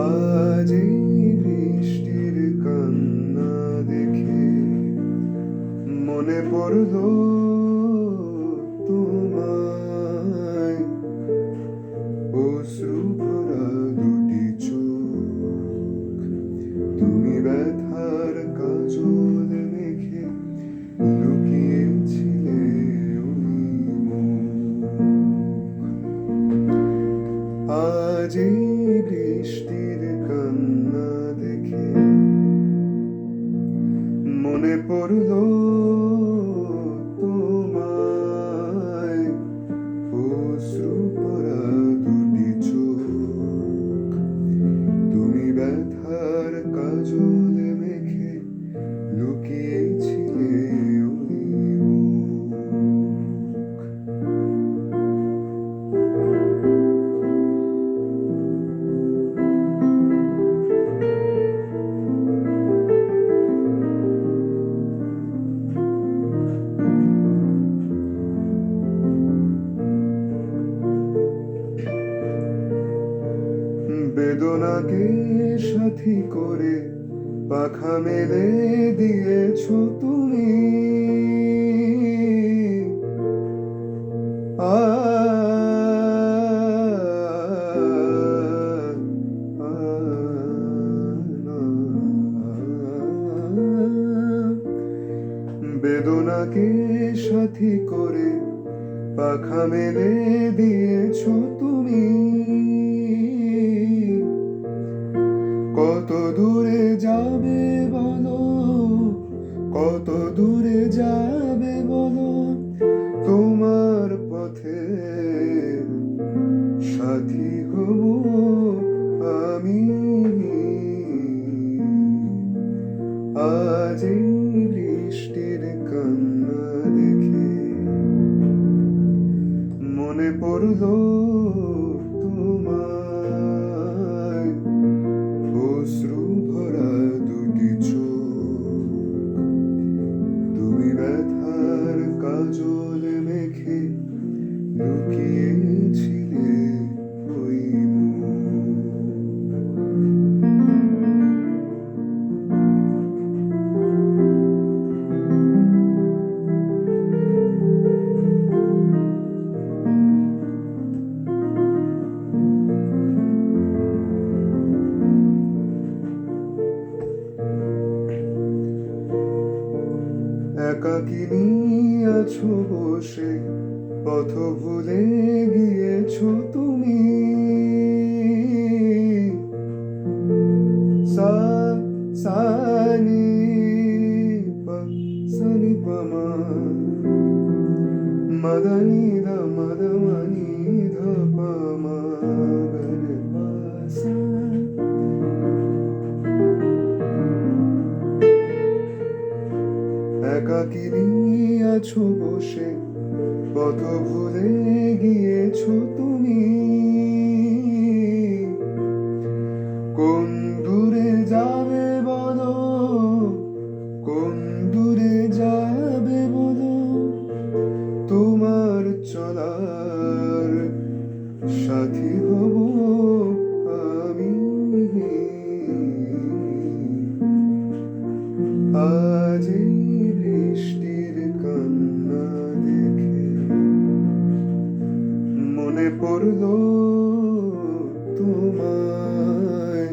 আজ এই কান্না দেখে মনে পড়ল তোমায়। অশ্রু ভরা মনে বেদনাকে সাথী করে পাখা মেলে দিয়েছ তুমি। বেদনাকে সাথী করে পাখা মেলে দিয়েছ তুমি কত দূরে যাবে বলো? কত দূরে যাবে বলো? তোমার পথে সাথী হব আমি। আজ বৃষ্টির কান্না দেখে মনে পড়ল আছো বসে, পথ ভুলে গিয়েছো তুমি। সা সানি পা সানি পামা মদনি দ, মদমনি ধ একাকিনী আছো বসে পথ ভুলে গিয়েছো তুমি? কোন দূরে যাবে বলো, কোন দূরে যাবে বলো? তোমার চলার সাথী হব পড়ল তোমায়।